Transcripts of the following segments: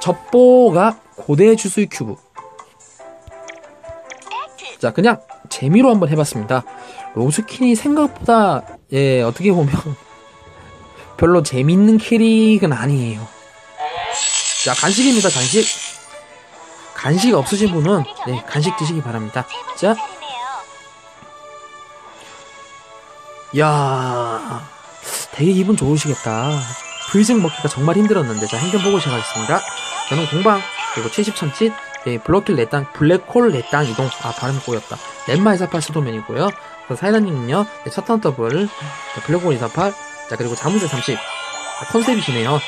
첩보가 고대 주술 큐브. 자, 그냥 재미로 한번 해봤습니다. 로스킨이 생각보다, 예, 어떻게 보면, 별로 재밌는 캐릭은 아니에요. 자, 간식입니다, 간식. 간식 없으신 분은, 네, 간식 드시기 바랍니다. 자, 야 되게 기분 좋으시겠다. 불승 먹기가 정말 힘들었는데, 자, 행전 보고 시작하겠습니다. 저는 공방, 그리고 70천짓, 예, 블러킬 넷땅, 블랙홀 넷땅 이동, 아, 발음 꼬였다. 넷마 이사팔 수도면이고요. 사이다님은요, 네, 첫 턴 더블, 자, 블랙홀 이사팔, 자, 그리고 자문제 30. 아, 컨셉이시네요.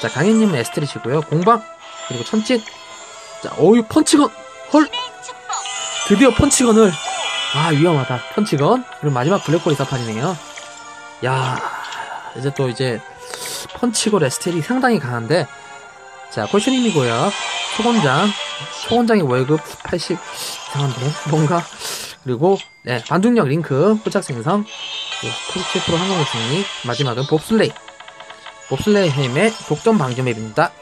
자, 강현님은 에스트리시고요. 공방, 그리고 천짓, 자, 어유 펀치건, 헐! 드디어 펀치건을, 아, 위험하다. 펀치건, 그리고 마지막 블랙홀 이사팔이네요. 야 이제 또 이제, 펀치건 에스텔이 상당히 강한데, 자, 콜슈님이고요. 소곤장, 소곤장의 월급 80 이상한데 뭔가 그리고 네 반중력 링크 포착 생성 네, 97% 항공력 승리 마지막은 봅슬레이 봅슬레이 햄의 독점 방지 맵입니다.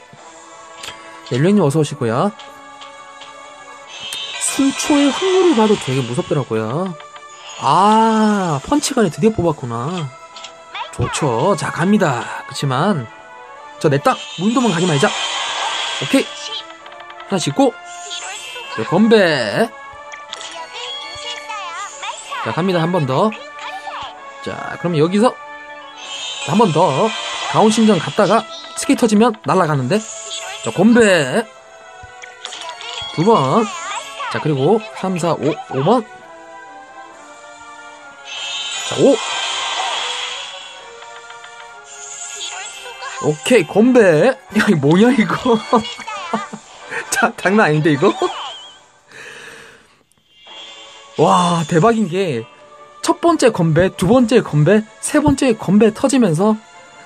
네, 렐루님 어서 오시고요. 순초의 확률을 봐도 되게 무섭더라고요. 아 펀치건에 드디어 뽑았구나. 좋죠. 자 갑니다. 그치만 저 냈다 무인도만 가지 말자. 오케이 하나 씻고 자, 건배 자 갑니다 한 번 더 자 그럼 여기서 한 번 더 가온 신전 갔다가 스키 터지면 날아가는데 자 건배 두 번 자 그리고 3 4 5 5번. 자 5 오케이 건배. 야 이거 뭐냐 이거? 자 장난 아닌데 이거? 와 대박인 게 첫 번째 건배 두 번째 건배 세 번째 건배 터지면서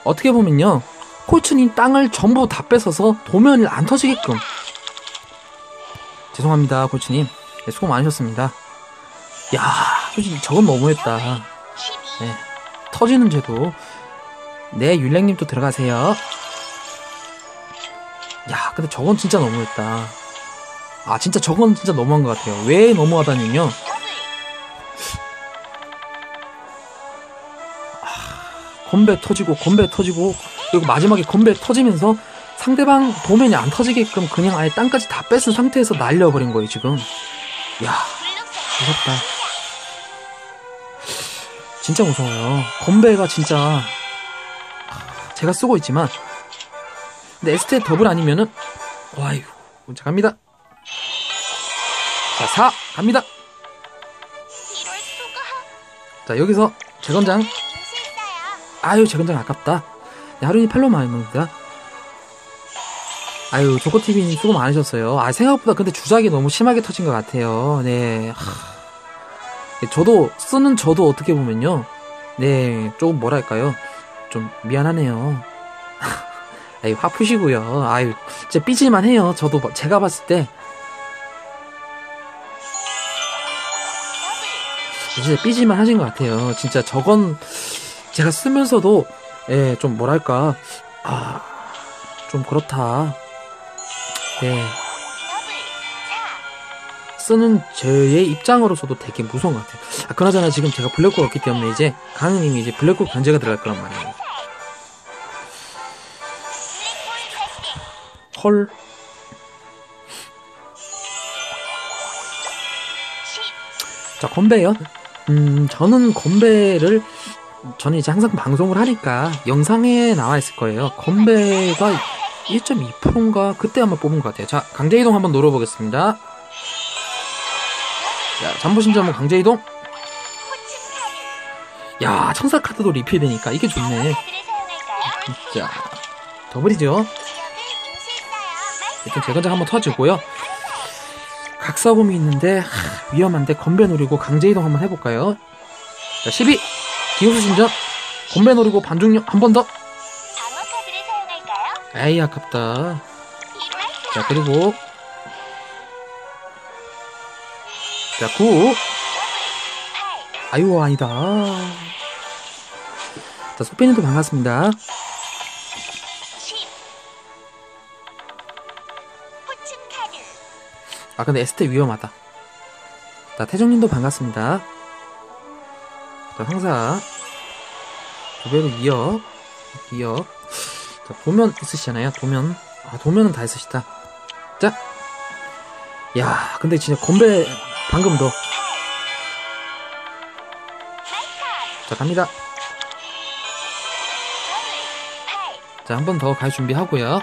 어떻게 보면요 콜츠님 땅을 전부 다 뺏어서 도면이 안 터지게끔 죄송합니다 콜츠님 네, 수고 많으셨습니다 야 솔직히 저건 너무했다 네, 터지는 죄도 네, 율랭님 또 들어가세요. 야, 근데 저건 진짜 너무했다. 아, 진짜 저건 진짜 너무한 것 같아요. 왜 너무하다니요? 아, 건배 터지고, 건배 터지고, 그리고 마지막에 건배 터지면서 상대방 도면이 안 터지게끔 그냥 아예 땅까지 다 뺏은 상태에서 날려버린 거예요, 지금. 야, 무섭다. 진짜 무서워요. 건배가 진짜 제가 쓰고 있지만. 근데 에스테 더블 아니면은 와이고 자 갑니다. 자 4 갑니다. 자 여기서 재건장. 아유 재건장 아깝다. 네, 하루니 팔로마입니다 아유 조코TV님 수고 많으셨어요 아 생각보다 근데 주작이 너무 심하게 터진 것 같아요 네 하... 저도 쓰는 저도 어떻게 보면요 네 조금 뭐랄까요 좀 미안하네요. 아이 화 푸시고요. 아유 진짜 삐질만 해요. 저도 뭐 제가 봤을 때 진짜 삐질만 하신 것 같아요. 진짜 저건 제가 쓰면서도 예, 좀 뭐랄까 아 좀 그렇다. 네. 쓰는 저의 입장으로서도 되게 무서운 것 같아요. 아, 그나저나 지금 제가 블랙홀 없기 때문에 이제 강은님이 이제 블랙홀 견제가 들어갈 거란 말이에요. 헐. 자, 건배요. 음, 저는 건배를, 저는 이제 항상 방송을 하니까 영상에 나와 있을 거예요. 건배가 1.2%인가? 그때 한번 뽑은 것 같아요. 자, 강제이동 한번 노려보겠습니다. 자, 잠보신점 강제이동. 야, 청사 카드도 리필되니까 이게 좋네. 자, 더블이죠. 일단 재건장 한번 터지고요. 각사곰이 있는데 하, 위험한데 건배 노리고 강제 이동 한번 해볼까요? 자 12 기호수 신전 건배 노리고 반중력 한 번 더. 에이 아깝다. 자 그리고 자 9. 아유, 아니다. 자, 소피님도 반갑습니다. 10 포춘 카드 아, 근데 에스테 위험하다. 자, 태종님도 반갑습니다. 자, 황사. 두 배로 2억. 2억. 자, 도면 있으시잖아요, 도면. 아, 도면은 다 있으시다. 자. 야, 근데 진짜 건배, 방금도. 자, 갑니다. 더블 8 자, 한 번 더 갈 준비하고요.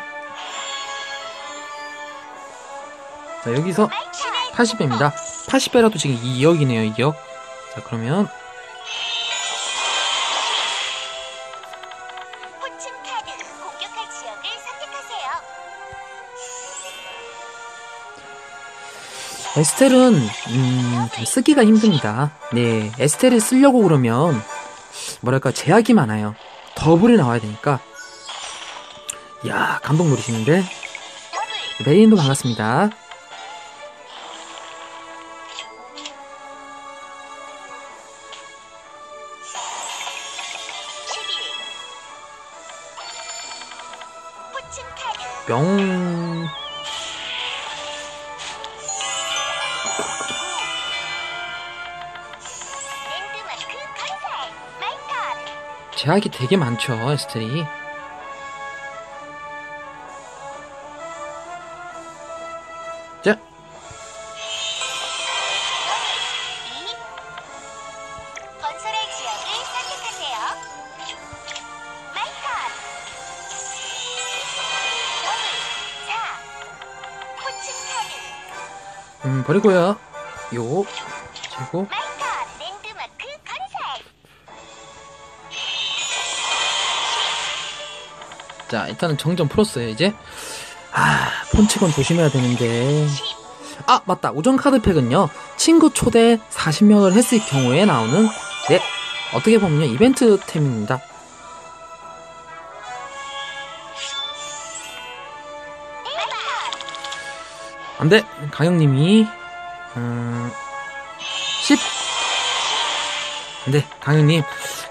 자, 여기서 마이카 80배입니다. 80배라도 지금 2억이네요, 2억. 자, 그러면 지역을 선택하세요. 에스텔은 음, 좀 쓰기가 힘듭니다. 네, 에스텔을 쓰려고 그러면 뭐랄까 제약이 많아요. 더블이 나와야 되니까. 야 감동 노리시는데 메리님도 반갑습니다. 마이카 제약이 되게 많죠 에스텔이. 음 버리고요. 요 재고 자 일단은 정전 풀었어요 이제. 아 폰치건 조심해야 되는데. 10아 맞다 우정 카드팩은요 친구 초대 40명을 했을 경우에 나오는 네 어떻게 보면요 이벤트템입니다 안 돼. 강영님이 음, 10 안 돼. 강영님.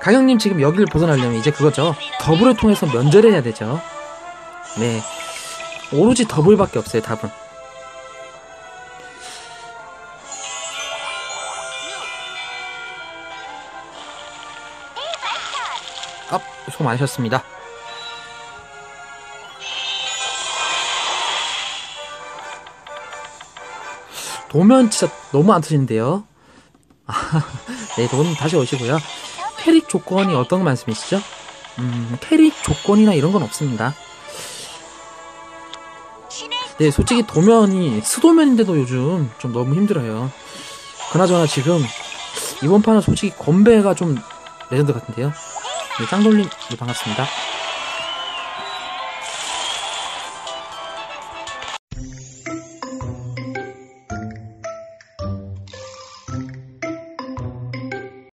강영님 지금 여기를 벗어나려면 이제 그거죠. 더블을 통해서 면제를 해야 되죠. 네. 오로지 더블밖에 없어요 답은. 6 아, 수고 많으셨습니다. 도면 진짜 너무 안 터지는데요. 아, 네, 돈 다시 오시고요. 캐릭 조건이 어떤 말씀이시죠? 음, 캐릭 조건이나 이런 건 없습니다. 네, 솔직히 도면이 스도면인데도 요즘 좀 너무 힘들어요. 그나저나 지금 이번 판은 솔직히 건배가 좀 레전드 같은데요. 네, 짱돌님 네, 반갑습니다.